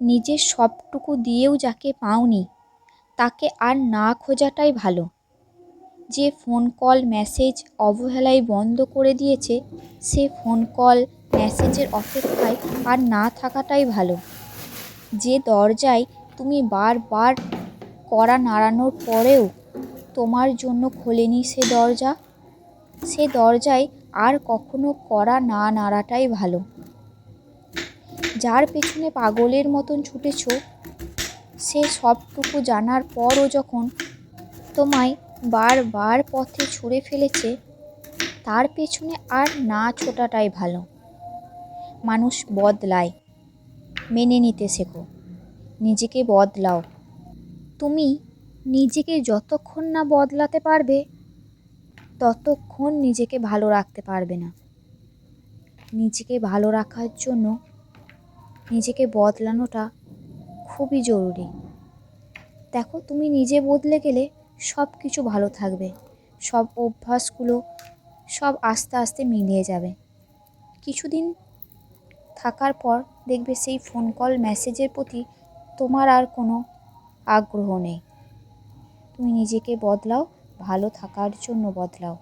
নিজের সবটুকু দিয়েও যাকে পাওনি, তাকে আর না খোঁজাটাই ভালো। যে ফোন কল মেসেজ অবহেলায় বন্ধ করে দিয়েছে, সে ফোন কল মেসেজের অপেক্ষায় আর না থাকাটাই ভালো। যে দরজায় তুমি বারবার কড়া নাড়ানোর পরেও তোমার জন্য খোলেনি সে দরজা, সে দরজায় আর কখনো কড়া না নাড়াটাই ভালো। যার পেছনে পাগলের মতন ছুটেছ, সে সবটুকু জানার পরও যখন তোমায় বারবার পথে ছুঁড়ে ফেলেছে, তার পেছনে আর না ছোটাটাই ভালো। মানুষ বদলায়, মেনে নিতে শেখো, নিজেকে বদলাও। তুমি নিজেকে যতক্ষণ না বদলাতে পারবে, ততক্ষণ নিজেকে ভালো রাখতে পারবে না। নিজেকে ভালো রাখার জন্য নিজেকে বদলানোটা খুবই জরুরি। দেখো, তুমি নিজে বদলে গেলে সব কিছু ভালো থাকবে। সব অভ্যাসগুলো সব আস্তে আস্তে মিলিয়ে যাবে। কিছুদিন থাকার পর দেখবে সেই ফোন কল মেসেজের প্রতি তোমার আর কোনো আগ্রহ নেই। তুমি নিজেকে বদলাও, ভালো থাকার জন্য বদলাও।